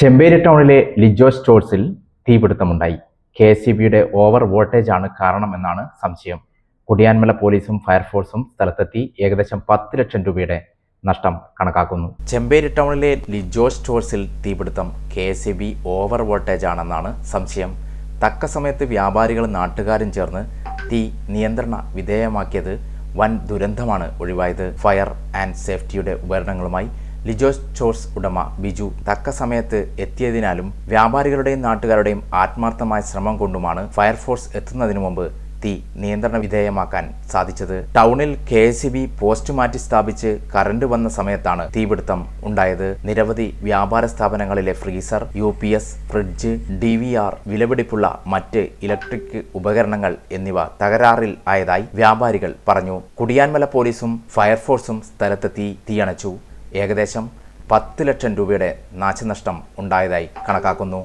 ചെമ്പേരി ടൗണിലെ ലിജോ സ്റ്റോഴ്സിൽ തീപിടുത്തമുണ്ടായി. കെ എസ് സി ബിയുടെ ഓവർ വോൾട്ടേജാണ് കാരണമെന്നാണ് സംശയം. കുടിയാൻമല പോലീസും ഫയർഫോഴ്സും സ്ഥലത്തെത്തി ഏകദേശം പത്ത് ലക്ഷം രൂപയുടെ നഷ്ടം കണക്കാക്കുന്നു. ചെമ്പേരി ടൗണിലെ ലിജോ സ്റ്റോഴ്സിൽ തീപിടുത്തം K S C B over voltage ആണെന്നാണ് സംശയം. തക്ക സമയത്ത് വ്യാപാരികളും നാട്ടുകാരും ചേർന്ന് തീ നിയന്ത്രണ വിധേയമാക്കിയത് വൻ ദുരന്തമാണ് ഒഴിവായത്. ഫയർ ആൻഡ് സേഫ്റ്റിയുടെ ഉപകരണങ്ങളുമായി ലിജോസ് ചോർസ് ഉടമ ബിജു തക്ക സമയത്ത് എത്തിയതിനാലും വ്യാപാരികളുടെയും നാട്ടുകാരുടെയും ആത്മാർത്ഥമായ ശ്രമം കൊണ്ടുമാണ് ഫയർഫോഴ്സ് എത്തുന്നതിനു മുമ്പ് തീ നിയന്ത്രണ വിധേയമാക്കാൻ സാധിച്ചത്. ടൗണിൽ കെ എസ് ബി പോസ്റ്റ് മാറ്റി സ്ഥാപിച്ച് കറണ്ട് വന്ന സമയത്താണ് തീപിടുത്തം ഉണ്ടായത്. നിരവധി വ്യാപാര സ്ഥാപനങ്ങളിലെ freezer U P S fridge D V R വിലപിടിപ്പുള്ള മറ്റ് ഇലക്ട്രിക് ഉപകരണങ്ങൾ എന്നിവ തകരാറിൽ ആയതായി വ്യാപാരികൾ പറഞ്ഞു. കുടിയാൻമല പോലീസും ഫയർഫോഴ്സും സ്ഥലത്തെത്തി തീയണച്ചു. ഏകദേശം പത്ത് ലക്ഷം രൂപയുടെ നാശനഷ്ടം ഉണ്ടായതായി കണക്കാക്കുന്നു.